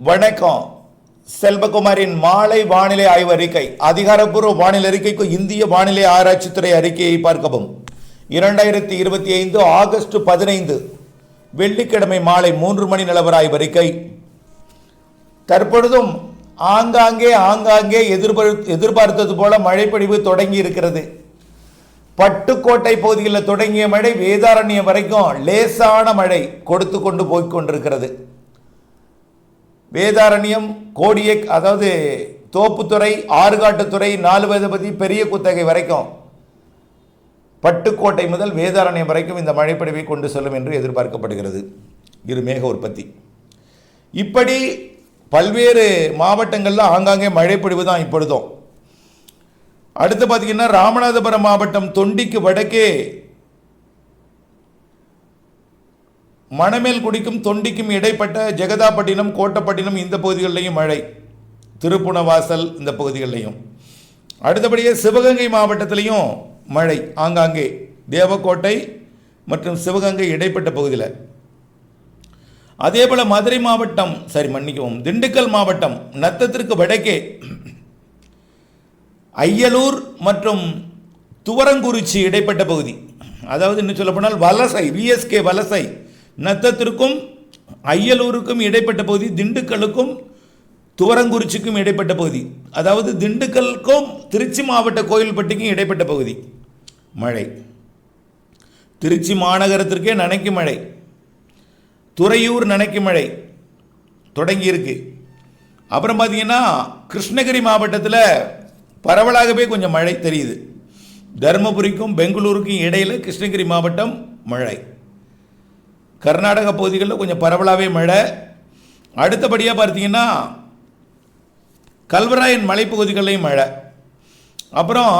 வணக்கம். செல்வகுமாரின் மாலை வானிலை ஆய்வு அறிக்கை. அதிகாரப்பூர்வ வானிலை அறிக்கைக்கு இந்திய வானிலை ஆராய்ச்சித்துறை அறிக்கையை பார்க்கவும். இரண்டாயிரத்தி இருபத்தி ஐந்து ஆகஸ்ட் பதினைந்து. வெள்ளிக்கிழமை மாலை மூன்று மணி நிலவர ஆய்வு அறிக்கை. தற்பொழுதும் ஆங்காங்கே ஆங்காங்கே எதிர்பார் எதிர்பார்த்தது போல மழைப்பொழிவு தொடங்கி இருக்கிறது. பட்டுக்கோட்டை பகுதியில் தொடங்கிய மழை வேதாரண்யம் வரைக்கும் லேசான மழை கொடுத்து கொண்டு போய்க் கொண்டிருக்கிறது. வேதாரண்யம் கோடியை அதாவது தோப்புத்துறை ஆறுகாட்டுத்துறை நாலுவதபதி பெரிய குத்தகை வரைக்கும் பட்டுக்கோட்டை முதல் வேதாரண்யம் வரைக்கும் இந்த மழைப்படிவை கொண்டு செல்லும் என்று எதிர்பார்க்கப்படுகிறது. இரு மேக உற்பத்தி. இப்படி பல்வேறு மாவட்டங்களில் ஆங்காங்கே மழைப்பொழிவு தான் இப்பொழுதும். அடுத்து பார்த்தீங்கன்னா ராமநாதபுரம் மாவட்டம் தொண்டிக்கு வடக்கே மணமேல் குடிக்கும் தொண்டிக்கும் இடைப்பட்ட ஜெகதாப்பட்டினம் கோட்டப்பட்டினம் இந்த பகுதிகளிலையும் மழை. திருப்புணவாசல் இந்த பகுதிகளிலையும். அடுத்தபடியே சிவகங்கை மாவட்டத்திலையும் மழை. ஆங்காங்கே தேவக்கோட்டை மற்றும் சிவகங்கை இடைப்பட்ட பகுதியில். அதே போல் மதுரை மாவட்டம் சரி மன்னிக்கவும் திண்டுக்கல் மாவட்டம் நத்தத்திற்கு வடக்கே ஐயலூர் மற்றும் துவரங்குறிச்சி இடைப்பட்ட பகுதி. அதாவது இன்னும் சொல்லப்போனால் வலசை விஎஸ்கே வலசை. நத்தத்திற்கும் ஐயலூருக்கும் இடைப்பட்ட பகுதி திண்டுக்கலுக்கும் துவரங்குறிச்சிக்கும் இடைப்பட்ட பகுதி. அதாவது திண்டுக்கலுக்கும் திருச்சி மாவட்ட கோயில்பட்டிக்கும் இடைப்பட்ட பகுதி. மழை. திருச்சி மாநகரத்திற்கே நனைக்கு மழை. துறையூர் நனைக்கு மழை. தொடங்கியிருக்கு. அப்புறம் பார்த்தீங்கன்னா கிருஷ்ணகிரி மாவட்டத்தில் பரவலாகவே கொஞ்சம் மழை தெரியுது. தருமபுரிக்கும் பெங்களூருக்கும் இடையில் கிருஷ்ணகிரி மாவட்டம் மழை. கர்நாடக பகுதிகளில் கொஞ்சம் பரவலாகவே மழை. அடுத்தபடியாக பார்த்தீங்கன்னா கல்வராயன் மலைப்பகுதிகளையும் மழை. அப்புறம்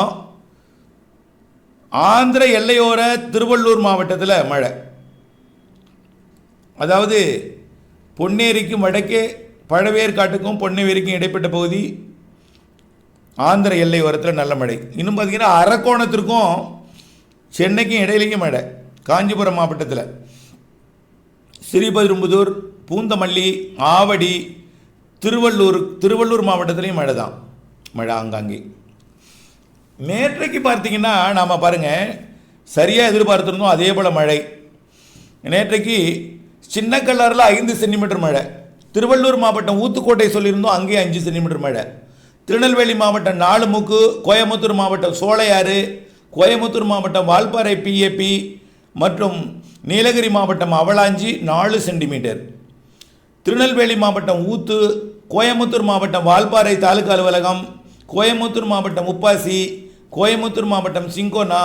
ஆந்திர எல்லையோர திருவள்ளூர் மாவட்டத்தில் மழை. அதாவது பொன்னேரிக்கும் வடக்கே பழவேற்காட்டுக்கும் பொன்னேரிக்கும் இடைப்பட்ட பகுதி ஆந்திர எல்லை ஓரத்தில் நல்ல மழை. இன்னும் பார்த்தீங்கன்னா அரக்கோணத்திற்கும் சென்னைக்கும் இடையிலையும் மழை. காஞ்சிபுரம் மாவட்டத்தில். ஸ்ரீபெரும்புதூர் பூந்தமல்லி ஆவடி திருவள்ளூர் திருவள்ளூர் மாவட்டத்திலையும் மழை தான் மழை ஆங்காங்கே. நேற்றைக்கு பார்த்தீங்கன்னா நாம் பாருங்கள் சரியாக எதிர்பார்த்துருந்தோம் அதே போல் மழை. நேற்றைக்கு சின்ன கல்லாரில் ஐந்து சென்டிமீட்டர் மழை. திருவள்ளூர் மாவட்டம் ஊத்துக்கோட்டை சொல்லியிருந்தோம் அங்கேயே அஞ்சு சென்டிமீட்டர் மழை. திருநெல்வேலி மாவட்டம் நாலுமுக்கு கோயம்புத்தூர் மாவட்டம் சோழையாறு கோயம்புத்தூர் மாவட்டம் வால்பாறை பிஏபி மற்றும் நீலகிரி மாவட்டம் அவலாஞ்சி நாலு சென்டிமீட்டர். திருநெல்வேலி மாவட்டம் ஊத்து கோயம்புத்தூர் மாவட்டம் வால்பாறை தாலுகா அலுவலகம் கோயம்புத்தூர் மாவட்டம் உப்பாசி கோயம்புத்தூர் மாவட்டம் சிங்கோனா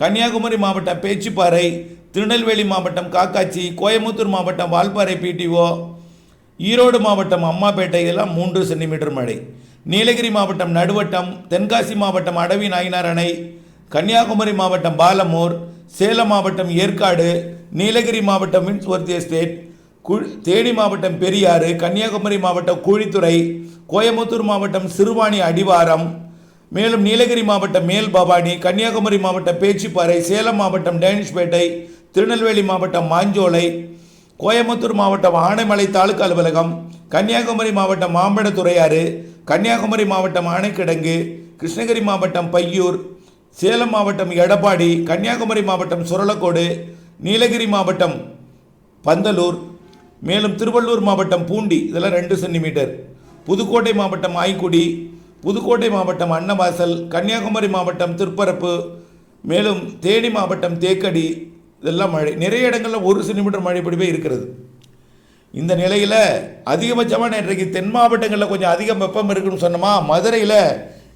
கன்னியாகுமரி மாவட்டம் பேச்சிப்பாறை திருநெல்வேலி மாவட்டம் காக்காச்சி கோயம்புத்தூர் மாவட்டம் வால்பாறை பிடிஓ ஈரோடு மாவட்டம் அம்மாப்பேட்டை எல்லாம் மூன்று சென்டிமீட்டர் மழை. நீலகிரி மாவட்டம் நடுவட்டம் தென்காசி மாவட்டம் அடவி நாயினார் அணை கன்னியாகுமரி மாவட்டம் பாலமூர் சேலம் மாவட்டம் ஏற்காடு நீலகிரி மாவட்டம் மின்ஸ்வர்த்தி எஸ்டேட் கு தேனி மாவட்டம் பெரியாறு கன்னியாகுமரி மாவட்டம் கூழித்துறை கோயம்புத்தூர் மாவட்டம் சிறுவாணி அடிவாரம் மேலும் நீலகிரி மாவட்டம் மேல் பவானி கன்னியாகுமரி மாவட்டம் பேச்சிப்பாறை சேலம் மாவட்டம் டேனிஷ்பேட்டை திருநெல்வேலி மாவட்டம் மாஞ்சோலை கோயம்புத்தூர் மாவட்டம் ஆனைமலை தாலுகா அலுவலகம் கன்னியாகுமரி மாவட்டம் மாம்பழத்துறையாறு கன்னியாகுமரி மாவட்டம் ஆனைக்கிடங்கு கிருஷ்ணகிரி மாவட்டம் பையூர் சேலம் மாவட்டம் எடப்பாடி கன்னியாகுமரி மாவட்டம் சுரலக்கோடு நீலகிரி மாவட்டம் பந்தலூர் மேலும் திருவள்ளூர் மாவட்டம் பூண்டி இதெல்லாம் ரெண்டு சென்டிமீட்டர். புதுக்கோட்டை மாவட்டம் ஆய்க்குடி புதுக்கோட்டை மாவட்டம் அன்னவாசல் கன்னியாகுமரி மாவட்டம் திருப்பரப்பு மேலும் தேனி மாவட்டம் தேக்கடி இதெல்லாம் மழை நிறைய இடங்களில் ஒரு சென்டிமீட்டர் மழை பொழிவே இருக்கிறது. இந்த நிலையில் அதிகபட்சமாக நேற்றைக்கு தென் மாவட்டங்களில் கொஞ்சம் அதிகம் வெப்பம் இருக்குன்னு சொன்னோமா மதுரையில்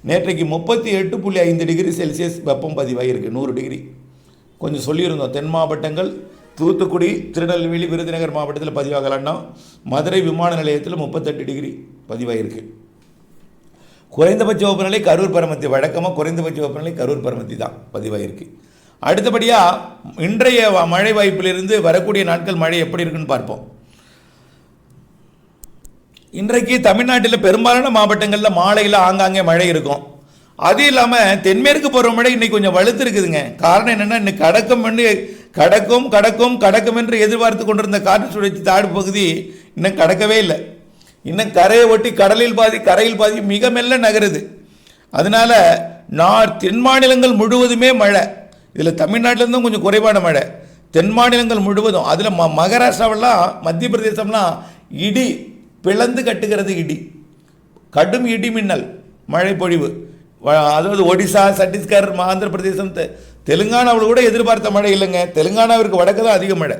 நேற்றைக்கு முப்பத்தி எட்டு புள்ளி ஐந்து டிகிரி செல்சியஸ் வெப்பம் பதிவாகியிருக்கு நூறு டிகிரி. கொஞ்சம் சொல்லியிருந்தோம். தென் மாவட்டங்கள் தூத்துக்குடி திருநெல்வேலி விருதுநகர் மாவட்டத்தில் பதிவாகலான்னா மதுரை விமான நிலையத்தில் முப்பத்தெட்டு டிகிரி பதிவாகியிருக்கு குறைந்தபட்ச வெப்பநிலை கரூர் பரமத்தி. வழக்கமாக குறைந்தபட்ச வெப்பநிலை கரூர் பரமத்தி தான் பதிவாகியிருக்கு அடுத்தபடியாக இன்றைய மழை வாய்ப்பிலிருந்து வரக்கூடிய நாட்கள் மழை எப்படி இருக்குன்னு பார்ப்போம். இன்றைக்கு தமிழ்நாட்டில் பெரும்பாலான மாவட்டங்களில் மாலையில் ஆங்காங்கே மழை இருக்கும். அது இல்லாமல் தென்மேற்கு பருவமழை இன்னைக்கு கொஞ்சம் வலுத்து இருக்குதுங்க. காரணம் என்னென்னா இன்னைக்கு கடக்கும் என்று கடக்கும் கடக்கும் கடக்கும் என்று எதிர்பார்த்து கொண்டிருந்த காற்று சுழற்சி தாடு பகுதி இன்னும் கடக்கவே இல்லை. இன்னும் கரையை ஒட்டி கடலில் பாதி கரையில் பாதி மிக மெல்ல நகருது. அதனால நான் தென் மாநிலங்கள் முழுவதுமே மழை. இதில் தமிழ்நாட்டிலேருந்தும் கொஞ்சம் குறைவான மழை. தென் மாநிலங்கள் முழுவதும். அதில் ம மகாராஷ்டிராவெல்லாம் மத்திய பிரதேசம்லாம் இடி பிளந்து கட்டுகிறது இடி. கடும் இடி மின்னல் மழை பொழிவு. அதாவது ஒடிசா சத்தீஸ்கர் ஆந்திர பிரதேசம் தெ- தெலுங்கானாவில் கூட எதிர்பார்த்த மழை இல்லைங்க. தெலுங்கானாவிற்கு வடக்கு தான் அதிக மழை.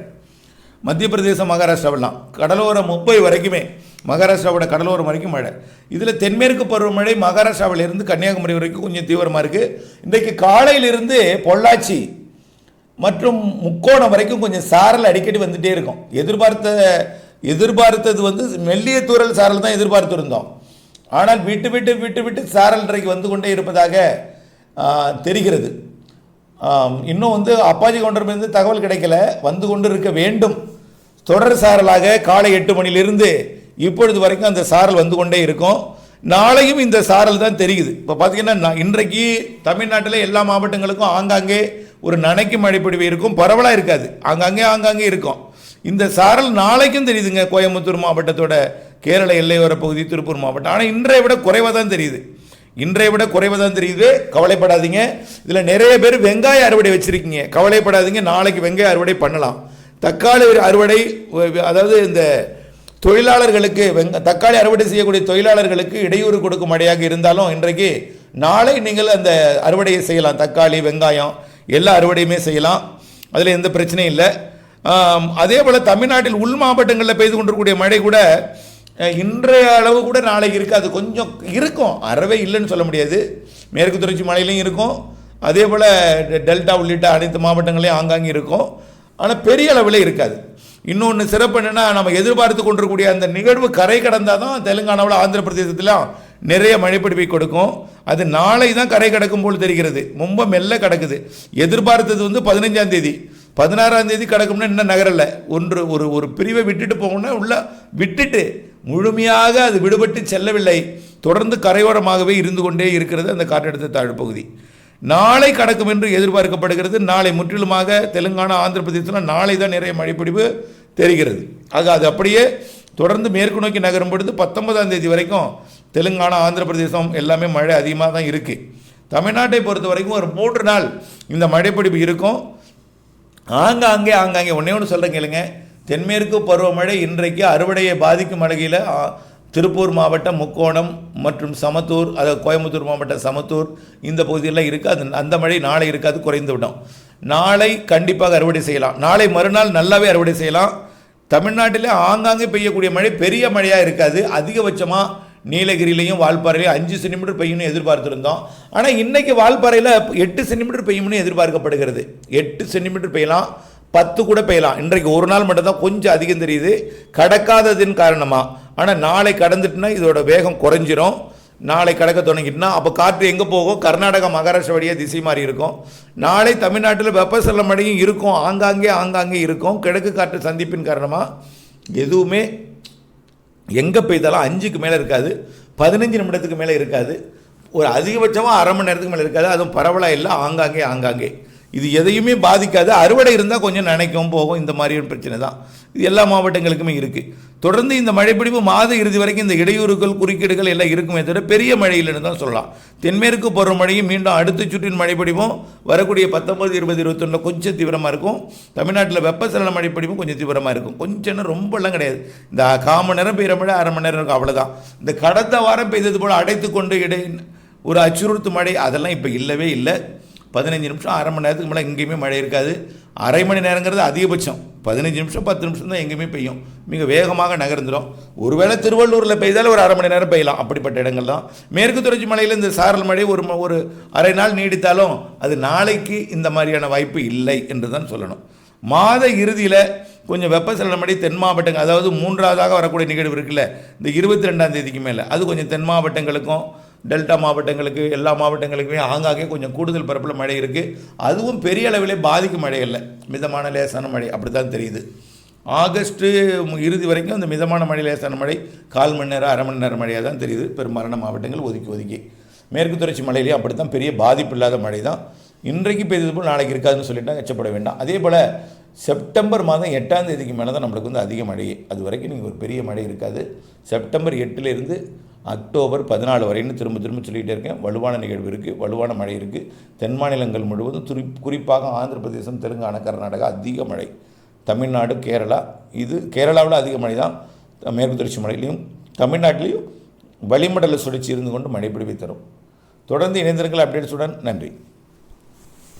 மத்திய பிரதேசம் மகாராஷ்டிராவெல்லாம். கடலோரம் மும்பை வரைக்குமே மகாராஷ்டிராவோட கடலோரம் வரைக்கும் மழை. இதில் தென்மேற்கு பருவமழை மகாராஷ்டிராவிலிருந்து கன்னியாகுமரி வரைக்கும் கொஞ்சம் தீவிரமாக இருக்குது இன்றைக்கு காலையிலிருந்து பொள்ளாச்சி மற்றும் முக்கோணம் வரைக்கும் கொஞ்சம் சாரல் அடிக்கடி வந்துகிட்டே இருக்கும். எதிர்பார்த்த எதிர்பார்த்தது வந்து மெல்லிய தூரல் சாரல் தான் எதிர்பார்த்துருந்தோம். ஆனால் விட்டு விட்டு விட்டு விட்டு சாரல் இன்றைக்கு வந்து கொண்டே இருப்பதாக தெரிகிறது. இன்னும் வந்து அப்பாஜி கவுண்டர்லேருந்து தகவல் கிடைக்கல. வந்து கொண்டு இருக்க வேண்டும். தொடர் சாரலாக காலை எட்டு மணிலிருந்து இப்பொழுது வரைக்கும் அந்த சாரல் வந்து கொண்டே இருக்கும். நாளையும் இந்த சாரல் தான் தெரியுது. இப்போ பார்த்தீங்கன்னா நான் இன்றைக்கு தமிழ்நாட்டில் எல்லா மாவட்டங்களுக்கும் ஆங்காங்கே ஒரு நனைக்கும் மழைப்பொழிவு இருக்கும். பரவலாக இருக்காது. ஆங்காங்கே ஆங்காங்கே இருக்கும். இந்த சாரல் நாளைக்கும் தெரியுதுங்க கோயம்புத்தூர் மாவட்டத்தோட கேரள எல்லையோர பகுதி திருப்பூர் மாவட்டம். ஆனால் இன்றைய விட குறைவாக தான் தெரியுது. இன்றைய விட குறைவாக தான் தெரியுது. கவலைப்படாதீங்க. இதில் நிறைய பேர் வெங்காய அறுவடை வச்சுருக்கீங்க. கவலைப்படாதீங்க. நாளைக்கு வெங்காய அறுவடை பண்ணலாம். தக்காளி அறுவடை அதாவது இந்த தொழிலாளர்களுக்கு வெங்க தக்காளி அறுவடை செய்யக்கூடிய தொழிலாளர்களுக்கு இடையூறு கொடுக்கும் அடையாக இருந்தாலும் இன்றைக்கு நாளை நீங்கள் அந்த அறுவடையை செய்யலாம். தக்காளி வெங்காயம் எல்லா அறுவடையுமே செய்யலாம். அதில் எந்த பிரச்சனையும் இல்லை. அதே போல் தமிழ்நாட்டில் உள் மாவட்டங்களில் பெய்து கொண்டிருக்கக்கூடிய மழை கூட இன்றைய அளவு கூட நாளைக்கு இருக்காது கொஞ்சம் இருக்கும். அறவே இல்லைன்னு சொல்ல முடியாது. மேற்கு தொடர்ச்சி மலையிலையும் இருக்கும். அதே போல் டெல்டா உள்ளிட்ட அனைத்து மாவட்டங்களையும் ஆங்காங்கே இருக்கும். ஆனால் பெரிய அளவில் இருக்காது. இன்னொன்று சிறப்பு என்னென்னா நம்ம எதிர்பார்த்து கொண்டிருக்கக்கூடிய அந்த நிகழ்வு கரை கடந்தால் தான் தெலுங்கானாவில் ஆந்திர பிரதேசத்திலாம் நிறைய மழைப்பிடிப்பை கொடுக்கும். அது நாளை தான் கரை கடக்கும் போல் தெரிகிறது. ரொம்ப மெல்ல கிடக்குது. எதிர்பார்த்தது வந்து பதினஞ்சாம் தேதி. பதினாறாம் தேதி கிடக்கும்னா இன்னும் நகரில். ஒன்று ஒரு ஒரு பிரிவை விட்டுட்டு போகணும்னா உள்ள விட்டுட்டு முழுமையாக அது விடுபட்டு செல்லவில்லை. தொடர்ந்து கரையோரமாகவே இருந்து கொண்டே இருக்கிறது அந்த காற்றழுத்த தாழ்வு பகுதி. நாளை கடக்கும் என்று எதிர்பார்க்கப்படுகிறது. நாளை முற்றிலுமாக தெலுங்கானா ஆந்திர பிரதேசத்தில் நாளை தான் நிறைய மழைப்பிடிவு தெரிகிறது. ஆக அது அப்படியே தொடர்ந்து மேற்கு நோக்கி நகரும் பொழுது பத்தொன்பதாம் தேதி வரைக்கும் தெலுங்கானா ஆந்திர பிரதேசம் எல்லாமே மழை அதிகமாக தான் இருக்குது தமிழ்நாட்டை பொறுத்த வரைக்கும் ஒரு மூன்று நாள் இந்த மழைப்பிடிப்பு இருக்கும். ஆங்காங்கே ஆங்காங்கே ஒன்றே ஒன்று சொல்கிறேன் கேளுங்க. தென்மேற்கு பருவமழை இன்றைக்கு அறுவடையை பாதிக்கும் வகையில் திருப்பூர் மாவட்டம் முக்கோணம் மற்றும் சமத்தூர் அதாவது கோயம்புத்தூர் மாவட்டம் சமத்தூர் இந்த பகுதியெல்லாம் இருக்குது. அது அந்த மழை நாளை இருக்காது குறைந்து விடும். நாளை கண்டிப்பாக அறுவடை செய்யலாம். நாளை மறுநாள் நல்லாவே அறுவடை செய்யலாம். தமிழ்நாட்டிலே ஆங்காங்கே பெய்யக்கூடிய மழை பெரிய மழையாக இருக்காது. அதிகபட்சமாக நீலகிரிலையும் வால்பாறையிலையும் அஞ்சு சென்டிமீட்டர் பெய்யும்னு எதிர்பார்த்துருந்தோம். ஆனால் இன்றைக்கி வால்பாறையில் எட்டு சென்டிமீட்டர் பெய்யும்னு எதிர்பார்க்கப்படுகிறது. எட்டு சென்டிமீட்டர் பெய்யலாம் பத்து கூட பெய்யலாம். இன்றைக்கு ஒரு நாள் மட்டும்தான் கொஞ்சம் அதிகம் தெரியுது. கடக்காததின் காரணமாக ஆனால் நாளை கடந்துட்டுனா இதோட வேகம் குறைஞ்சிரும். நாளை கடக்க தொடங்கிட்டுனா அப்போ காற்று எங்கே போகும்? கர்நாடகா மகாராஷ்டிரா வழியாக திசை மாறி இருக்கும். நாளை தமிழ்நாட்டில் வெப்பசல மழையும் இருக்கும். ஆங்காங்கே ஆங்காங்கே இருக்கும். கிழக்கு காற்று சந்திப்பின் காரணமாக எதுவுமே எங்கே பெய்தாலும் அஞ்சுக்கு மேலே இருக்காது பதினஞ்சு நிமிடத்துக்கு மேலே இருக்காது. ஒரு அதிகபட்சமாக அரை மணி நேரத்துக்கு மேலே இருக்காது. அதுவும் பரவலாக இல்லை ஆங்காங்கே ஆங்காங்கே. இது எதையுமே பாதிக்காது. அறுவடை இருந்தால் கொஞ்சம் நினைக்கும் போகும். இந்த மாதிரியான பிரச்சனை தான். இது எல்லா மாவட்டங்களுக்குமே இருக்குது தொடர்ந்து இந்த மழைப்பிடிப்பு மாத இறுதி வரைக்கும் இந்த இடையூறுகள் குறுக்கீடுகள் எல்லாம் இருக்குமே தவிர பெரிய மழை தான் சொல்லலாம். தென்மேற்கு பருவமழையும் மீண்டும் அடுத்த சுற்றின் மழைப்பிடிப்பும் வரக்கூடிய பத்தொம்பது இருபது இருபத்தொன்னில் கொஞ்சம் தீவிரமாக இருக்கும். தமிழ்நாட்டில் வெப்பசலன மழைப்பிடிப்பும் கொஞ்சம் தீவிரமாக இருக்கும். கொஞ்சம்னா ரொம்பலாம் கிடையாது. இந்த கால் மணி நேரம் பெய்கிற மழை அரை மணி நேரம் இருக்கும். அவ்வளோதான் இந்த கடந்த வாரம் பெய்தது போல் அடைத்து கொண்டு இடை ஒரு அச்சுறுத்து மழை அதெல்லாம் இப்போ இல்லவே இல்லை. பதினஞ்சு நிமிஷம் அரை மணி நேரத்துக்கு மேலே எங்கேயுமே மழை இருக்காது. அரை மணி நேரங்கிறது அதிகபட்சம். பதினஞ்சு நிமிஷம் பத்து நிமிஷம் தான் எங்கேயுமே பெய்யும். மிக வேகமாக நகர்ந்துடும் ஒருவேளை திருவள்ளூரில் பெய்தாலும் ஒரு அரை மணி நேரம் பெய்யலாம். அப்படிப்பட்ட இடங்கள் தான். மேற்கு தொடர்ச்சி மலையில் இந்த சாரல் மழை ஒரு ஒரு அரை நாள் நீடித்தாலும் அது நாளைக்கு இந்த மாதிரியான வாய்ப்பு இல்லை என்று தான் சொல்லணும். மாத இறுதியில் கொஞ்சம் வெப்பசலனமடை தென் மாவட்டங்கள் அதாவது மூன்றாவதாக வரக்கூடிய நிகழ்வு இருக்குல்ல இந்த இருபத்தி ரெண்டாம் தேதிக்கு மேலே. அது கொஞ்சம் தென் மாவட்டங்களுக்கும் டெல்டா மாவட்டங்களுக்கு எல்லா மாவட்டங்களுக்குமே ஆங்காங்கே கொஞ்சம் கூடுதல் பரப்பில் மழை இருக்குது அதுவும் பெரிய அளவிலே பாதிக்கும் மழை இல்லை. மிதமான லேசான மழை அப்படி தான் தெரியுது. ஆகஸ்ட்டு இறுதி வரைக்கும் அந்த மிதமான மழை லேசான மழை கால் மணி நேரம் அரை மணி நேரம் மழையாக தான் தெரியுது. பெரும்பாலான மாவட்டங்கள் ஒதுக்கி ஒதுக்கி. மேற்கு தொடர்ச்சி மலையிலேயும் அப்படி தான் பெரிய பாதிப்பு இல்லாத மழை தான். இன்றைக்கு பெய்தது போல் நாளைக்கு இருக்காதுன்னு சொல்லிட்டா கச்சப்பட வேண்டாம். அதே போல் செப்டம்பர் மாதம் எட்டாம் தேதிக்கு மேலே தான் நம்மளுக்கு வந்து அதிக மழையே. அது வரைக்கும் நீங்கள் ஒரு பெரிய மழை இருக்காது. செப்டம்பர் எட்டுலேருந்து அக்டோபர் பதினாலு வரைன்னு திரும்ப திரும்ப சொல்லிகிட்டே இருக்கேன். வலுவான நிகழ்வு இருக்குது வலுவான மழை இருக்குது தென் மாநிலங்கள் முழுவதும் துரி குறிப்பாக ஆந்திர பிரதேசம் தெலுங்கானா கர்நாடகா அதிக மழை. தமிழ்நாடு கேரளா இது கேரளாவில் அதிக மழை தான். மேற்கு தொடர்ச்சி மலையிலையும் தமிழ்நாட்டிலையும் வளிமண்டல சுழற்சி இருந்து கொண்டு மழை பிடிவை தரும். தொடர்ந்து இணைந்திருங்கள் அப்டேட்ஸுடன். நன்றி.